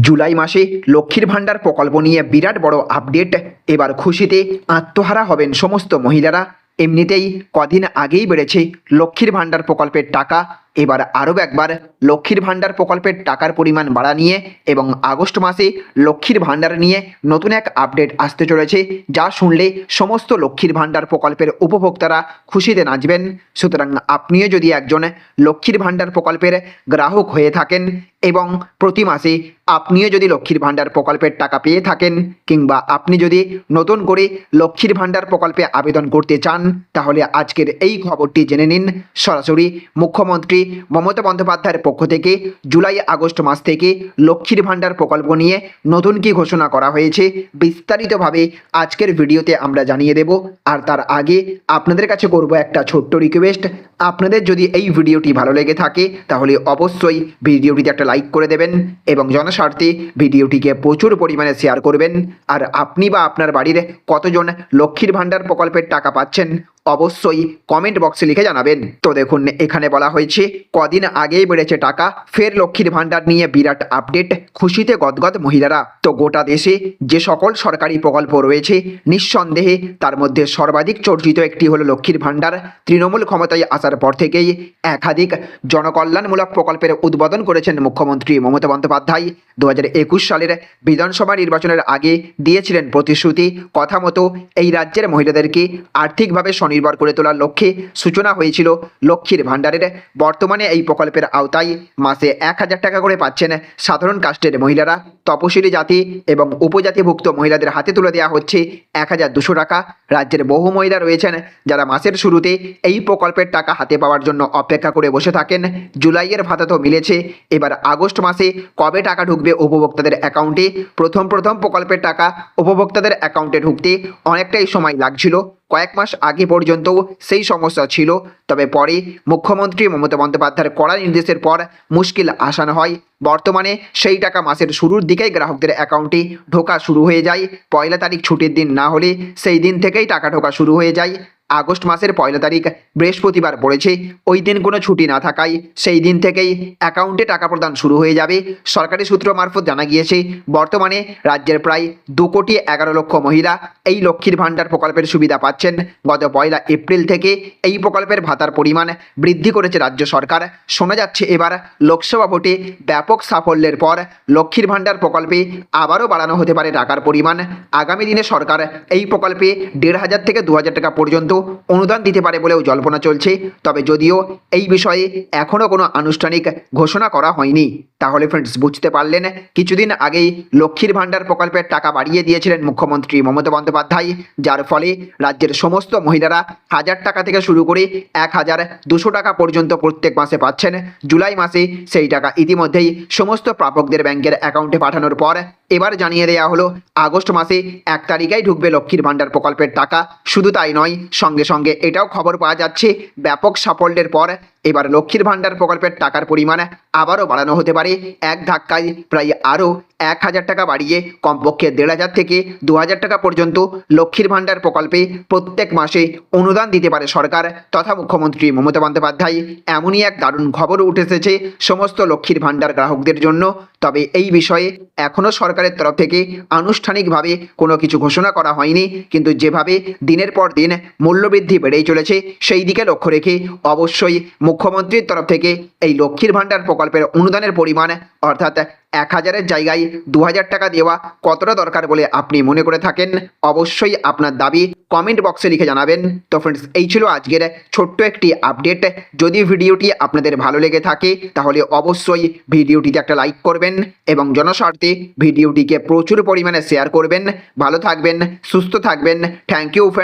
জুলাই মাসে লক্ষ্মীর ভাণ্ডার প্রকল্প নিয়ে বিরাট বড় আপডেট এবার খুশিতে আত্মহারা হবেন সমস্ত মহিলারা। এমনিতেই কদিন আগেই বেড়েছে লক্ষ্মীর ভাণ্ডার প্রকল্পের টাকা। এবার আরও একবার লক্ষ্মীর ভাণ্ডার প্রকল্পের টাকার পরিমাণ বাড়া নিয়ে এবং আগস্ট মাসে লক্ষ্মীর ভাণ্ডার নিয়ে নতুন এক আপডেট আসতে চলেছে, যা শুনলে সমস্ত লক্ষ্মীর ভাণ্ডার প্রকল্পের উপভোক্তারা খুশিতে নাচবেন। সুতরাং আপনিও যদি একজন লক্ষ্মীর ভাণ্ডার প্রকল্পের গ্রাহক হয়ে থাকেন এবং প্রতি মাসে আপনিও যদি লক্ষ্মীর ভাণ্ডার প্রকল্পের টাকা পেয়ে থাকেন কিংবা আপনি যদি নতুন করে লক্ষ্মীর ভাণ্ডার প্রকল্পে আবেদন করতে চান, তাহলে আজকের এই খবরটি জেনে নিন। সরাসরি মুখ্যমন্ত্রী মমতা বন্দ্যোপাধ্যায়ের পক্ষ থেকে জুলাই, আগস্ট মাস থেকে লক্ষ্মীর ভাণ্ডার প্রকল্প নিয়ে নতুন কি ঘোষণা করা হয়েছে বিস্তারিতভাবে আজকের ভিডিওতে আমরা জানিয়ে দেব। আর তার আগে আপনাদের কাছে করব একটা ছোট্ট রিকোয়েস্ট আপনাদের যদি এই ভিডিওটি ভালো লেগে থাকে, তাহলে অবশ্যই ভিডিওটিতে একটা লাইক করে দেবেন এবং জনস্বার্থে ভিডিওটিকে প্রচুর পরিমাণে শেয়ার করবেন। আর আপনি বা আপনার বাড়ির কতজন লক্ষ্মীর ভাণ্ডার প্রকল্পের টাকা পাচ্ছেন অবশ্যই কমেন্ট বক্সে লিখে জানাবেন। তো দেখুন, এখানে বলা হয়েছে, কদিন আগেই বেড়েছে টাকা, ফের লক্ষ্মীর ভাণ্ডার নিয়ে বিরাট আপডেট খুশিতে গদগদ মহিলারা। তো গোটা দেশে যে সকল সরকারি প্রকল্প রয়েছে, নিঃসন্দেহে তার মধ্যে সর্বাধিক চর্চিত একটি হলো লক্ষ্মীর ভাণ্ডার। তৃণমূল ক্ষমতায় আসার পর থেকেই একাধিক জনকল্যাণমূলক প্রকল্পের উদ্বোধন করেছেন মুখ্যমন্ত্রী মমতা বন্দ্যোপাধ্যায়। দু হাজার একুশ সালের বিধানসভা নির্বাচনের আগে দিয়েছিলেন প্রতিশ্রুতি। কথা মতো এই রাজ্যের মহিলাদেরকে আর্থিকভাবে স্বনির্ভর করে তোলার লক্ষ্যে সূচনা হয়েছিল লক্ষ্মীর ভাণ্ডারের। বর্তমানে এই প্রকল্পের আওতায় মাসে এক হাজার টাকা করে পাচ্ছেন সাধারণ কাস্টের মহিলারা। তপশিলি জাতি এবং উপজাতিভুক্ত মহিলাদের হাতে তুলে দেওয়া হচ্ছে এক হাজার দুশো টাকা। রাজ্যের বহু মহিলা রয়েছেন যারা মাসের শুরুতে এই প্রকল্পের টাকা হাতে পাওয়ার জন্য অপেক্ষা করে বসে থাকেন। জুলাইয়ের ভাতা তো মিলেছে। এবার আগস্ট মাসে কবে টাকা ঢুকবে উপভোক্তাদের অ্যাকাউন্টে? প্রথম প্রথম প্রকল্পের টাকা উপভোক্তাদের অ্যাকাউন্টে ঢুকতে অনেকটাই সময় লাগছিল। কয়েক মাস আগে পর্যন্তও সেই সমস্যা ছিল। তবে পরে মুখ্যমন্ত্রী মমতা বন্দ্যোপাধ্যায়ের কড়া নির্দেশের পর মুশকিল আসান হয়। বর্তমানে সেই টাকা মাসের শুরুর দিকেই গ্রাহকদের অ্যাকাউন্টে ঢোকা শুরু হয়ে যায়। পয়লা তারিখ ছুটির দিন না হলে সেই দিন থেকেই টাকা ঢোকা শুরু হয়ে যায়। আগস্ট মাসের পয়লা তারিখ বৃহস্পতিবার পড়েছে। ওই দিন কোনো ছুটি না থাকায় সেই দিন থেকেই অ্যাকাউন্টে টাকা প্রদান শুরু হয়ে যাবে। সরকারি সূত্র মারফত জানা গিয়েছে, বর্তমানে রাজ্যের প্রায় দু কোটি এগারো লক্ষ মহিলা এই লক্ষ্মীর ভাণ্ডার প্রকল্পের সুবিধা পাচ্ছেন। গত পয়লা এপ্রিল থেকে এই প্রকল্পের ভাতার পরিমাণ বৃদ্ধি করেছে রাজ্য সরকার। শোনা যাচ্ছে এবার লোকসভা ভোটে ব্যাপক সাফল্যের পর লক্ষ্মীর ভাণ্ডার প্রকল্পে আবারও বাড়ানো হতে পারে টাকার পরিমাণ। আগামী দিনে সরকার এই প্রকল্পে দেড় হাজার থেকে দু হাজার টাকা পর্যন্ত অনুদান দিতে পারে বলেও জল্পনা চলছে। তবে যদিও এই বিষয়ে এখনও কোনো আনুষ্ঠানিক ঘোষণা করা হয়নি, তাহলে ফ্রেন্ডস বুঝতে পারলেন, কিছুদিন আগেই লক্ষ্মীর ভাণ্ডার প্রকল্পের টাকা বাড়িয়ে দিয়েছিলেন মুখ্যমন্ত্রী মমতা বন্দ্যোপাধ্যায়, যার ফলে রাজ্যের সমস্ত মহিলারা হাজার টাকা থেকে শুরু করে এক হাজার দুশো টাকা পর্যন্ত প্রত্যেক মাসে পাচ্ছেন। জুলাই মাসে সেই টাকা ইতিমধ্যেই সমস্ত প্রাপকদের ব্যাংকের অ্যাকাউন্টে পাঠানোর পর এবার জানিয়ে দেয়া হলো, আগস্ট মাসে এক তারিখেই ঢুকবে লক্ষ্মীর ভাণ্ডার প্রকল্পের টাকা। শুধু তাই নয়, সঙ্গে সঙ্গে এটাও খবর পাওয়া যাচ্ছে, ব্যাপক সাফল্যের পর এবার লক্ষ্মীর ভাণ্ডার প্রকল্পের টাকার পরিমাণ আবারও বাড়ানো হতে পারে। এক ধাক্কায় প্রায় আরও এক হাজার টাকা বাড়িয়ে কমপক্ষে দেড় হাজার থেকে দু হাজার টাকা পর্যন্ত লক্ষ্মীর ভাণ্ডার প্রকল্পে প্রত্যেক মাসে অনুদান দিতে পারে সরকার তথা মুখ্যমন্ত্রী মমতা বন্দ্যোপাধ্যায়। এমনই এক দারুণ খবর উঠে এসেছে সমস্ত লক্ষ্মীর ভাণ্ডার গ্রাহকদের জন্য। তবে এই বিষয়ে এখনও সরকারের তরফ থেকে আনুষ্ঠানিকভাবে কোনো কিছু ঘোষণা করা হয়নি। কিন্তু যেভাবে দিনের পর দিন মূল্যবৃদ্ধি বেড়েই চলেছে, সেই দিকে লক্ষ্য রেখে অবশ্যই মুখ্যমন্ত্রীর তরফ থেকে এই লক্ষ্মীর ভাণ্ডার প্রকল্পের অনুদানের পরিমাণ অর্থাৎ এক হাজারের জায়গায় দু হাজার টাকা দেওয়া কতটা দরকার বলে আপনি মনে করে থাকেন? অবশ্যই আপনার দাবি কমেন্ট বক্সে লিখে জানাবেন। তো ফ্রেন্ডস এই ছিল আজকের ছোট্ট একটি আপডেট যদি ভিডিওটি আপনাদের ভালো লেগে থাকে, তাহলে অবশ্যই ভিডিওটিতে একটা লাইক করবেন এবং জনস্বার্থে ভিডিওটিকে প্রচুর পরিমাণে শেয়ার করবেন। ভালো থাকবেন, সুস্থ থাকবেন। Thank you friends